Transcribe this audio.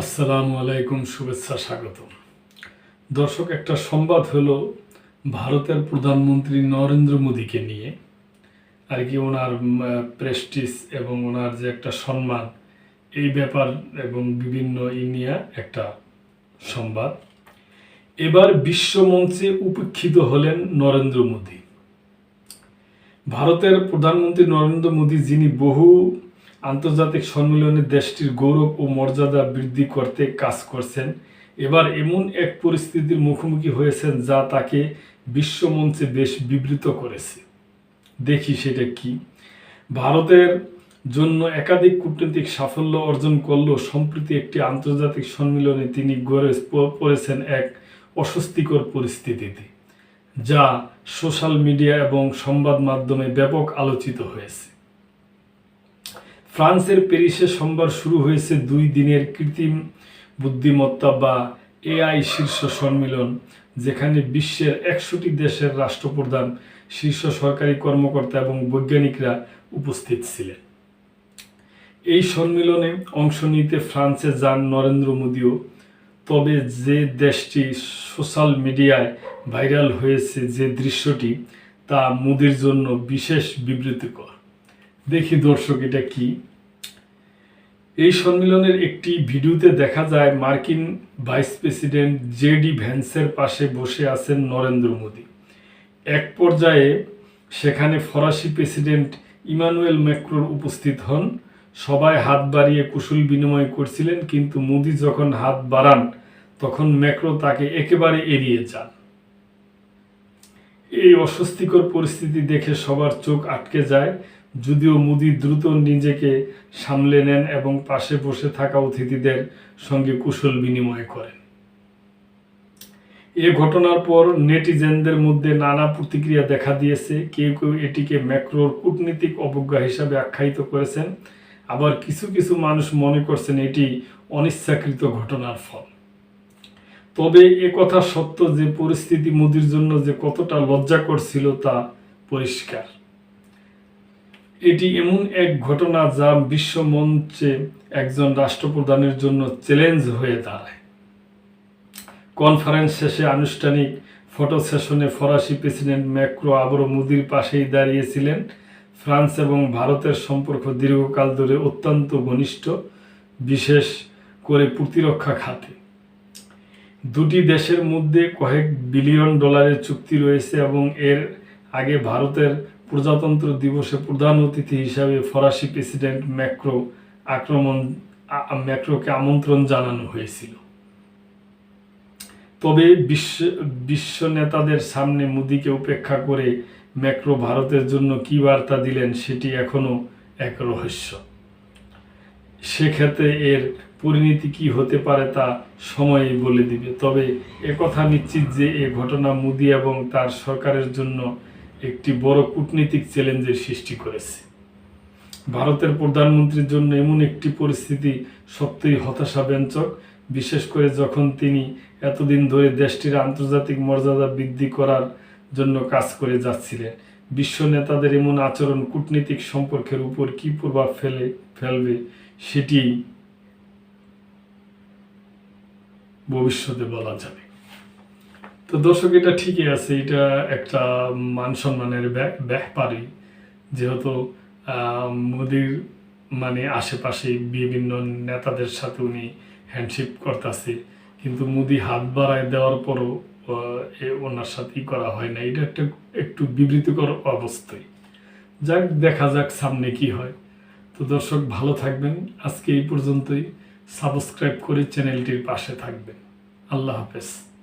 আসসালামু আলাইকুম, শুভেচ্ছা স্বাগত দর্শক, একটা সংবাদ হলো ভারতের প্রধানমন্ত্রী নরেন্দ্র মোদীকে নিয়ে, আর কি ওনার প্রেস্টিস এবং ওনার যে একটা সম্মান, এই ব্যাপার এবং বিভিন্ন ই নিয়ে একটা সংবাদ। এবার বিশ্বমঞ্চে উপেক্ষিত হলেন নরেন্দ্র মোদী। ভারতের প্রধানমন্ত্রী নরেন্দ্র মোদী, যিনি বহু আন্তর্জাতিক সম্মেলনে দেশটির গৌরব ও মর্যাদা বৃদ্ধি করতে কাজ করছেন। এবার এমন এক পরিস্থিতির মুখোমুখি হয়েছেন যা তাকে বিশ্বমঞ্চে বেশ বিবৃত করেছে। দেখি সেটা কি? ভারতের জন্য একাধিক কূটনৈতিক সাফল্য অর্জন করলেও সম্প্রতি একটি আন্তর্জাতিক সম্মেলনে তিনি গড়ে পড়েছেন এক অস্বস্তিকর পরিস্থিতিতে, যা সোশ্যাল মিডিয়া এবং সংবাদ মাধ্যমে ব্যাপক আলোচিত হয়েছে। ফ্রান্সের প্যারিসে সোমবার শুরু হয়েছে দুই দিনের কৃত্রিম বুদ্ধিমত্তা বা এআই শীর্ষ সম্মেলন, যেখানে বিশ্বের একশোটি দেশের রাষ্ট্রপ্রধান, শীর্ষ সরকারি কর্মকর্তা এবং বৈজ্ঞানিকরা উপস্থিত ছিলেন। এই সম্মেলনে অংশ নিতে ফ্রান্সে যান নরেন্দ্র মোদীও, তবে যে দেশটি সোশ্যাল মিডিয়ায় ভাইরাল হয়েছে যে দৃশ্যটি, তা মোদির জন্য বিশেষ বিবৃতিকর। দেখি দর্শক এটা কি। এই সম্মেলনের একটি ভিডিওতে দেখা যায় মার্কিন ভাইস প্রেসিডেন্ট জে ডি ভ্যান্সের পাশে বসে আছেন নরেন্দ্র মোদী। এক পর্যায়ে সেখানে ফরাসি প্রেসিডেন্ট ইমানুয়েল ম্যাক্রোর উপস্থিত হন। সবাই হাত বাড়িয়ে কুশল বিনিময় করছিলেন, কিন্তু মোদি যখন হাত বাড়ান, তখন ম্যাক্রো তাকে একেবারে এড়িয়ে যান। এই অস্বস্তিকর পরিস্থিতি দেখে সবার চোখ আটকে যায়। যদিও মোদি দ্রুত নিজেকে সামলে নেন এবং পাশে বসে থাকা অতিথিদের সঙ্গে কুশল বিনিময় করেন। এ ঘটনার পর নেটিজেনদের মধ্যে নানা প্রতিক্রিয়া দেখা দিয়েছে। কেউ কেউ এটিকে ম্যাক্রোর কূটনীতিক অবজ্ঞা হিসাবে আখ্যায়িত করেছেন। আবার কিছু কিছু মানুষ মনে করছেন এটি অনিচ্ছাকৃত ঘটনার ফল। তবে এ কথা সত্য যে, পরিস্থিতি মোদির জন্য যে কতটা লজ্জাকর ছিল তা পরিষ্কার। এটি এমন এক ঘটনা যা বিশ্ব মঞ্চে একজন রাষ্ট্রপ্রধানের জন্য চ্যালেঞ্জ হয়ে দাঁড়ায়। কনফারেন্স শেষে আনুষ্ঠানিক ফটো সেশনে ফরাসি প্রেসিডেন্ট ম্যাক্রো আবারও মোদির পাশেই দাঁড়িয়েছিলেন। ফ্রান্স এবং ভারতের সম্পর্ক দীর্ঘকাল ধরে অত্যন্ত ঘনিষ্ঠ, বিশেষ করে প্রতিরক্ষা খাতে। দুটি দেশের মধ্যে কয়েক বিলিয়ন ডলারের চুক্তি রয়েছে এবং এর আগে ভারতের প্রজাতন্ত্র দিবসে প্রধান অতিথি হিসাবে ফরাসি প্রেসিডেন্ট ম্যাক্রো আক্রমণ ম্যাক্রোকে আমন্ত্রণ জানানো হয়েছিল। তবে বিশ্ব বিশ্ব নেতাদের সামনে মোদিকে উপেক্ষা করে ম্যাক্রো ভারতের জন্য কী বার্তা দিলেন সেটি এখনও এক রহস্য। সেক্ষেত্রে এর পরিণতি কি হতে পারে তা সময়ই বলে দিবে। তবে একথা নিশ্চিত যে এ ঘটনা মোদি এবং তার সরকারের জন্য একটি বড় কূটনীতিক চ্যালেঞ্জের সৃষ্টি করেছে। ভারতের প্রধানমন্ত্রীর জন্য এমন একটি পরিস্থিতি সত্যিই হতাশাব্যঞ্জক, বিশেষ করে যখন তিনি এতদিন ধরে দেশটির আন্তর্জাতিক মর্যাদা বৃদ্ধি করার জন্য কাজ করে যাচ্ছিলেন। বিশ্ব নেতাদের এমন আচরণ কূটনীতিক সম্পর্কের উপর কি প্রভাব ফেলে, ফেলবে সেটি ভবিষ্যতে বলা যাবে। তো দর্শক, এটা ঠিকই আছে, এটা একটা মান সম্মানের ব্যাপ- ব্যাপারই যেহেতু মোদির মানে আশেপাশে বিভিন্ন নেতাদের সাথে উনি হ্যান্ডশিপ করতেছে, কিন্তু মোদি হাত বাড়ায় দেওয়ার পরও ওনার সাথেই করা হয় না। এটা একটা একটু বিবৃতিকর অবস্থায়। যাক, দেখা যাক সামনে কি হয়। তো দর্শক, ভালো থাকবেন। আজকে এই পর্যন্তই। সাবস্ক্রাইব করে চ্যানেলটির পাশে থাকবেন। আল্লাহ হাফেজ।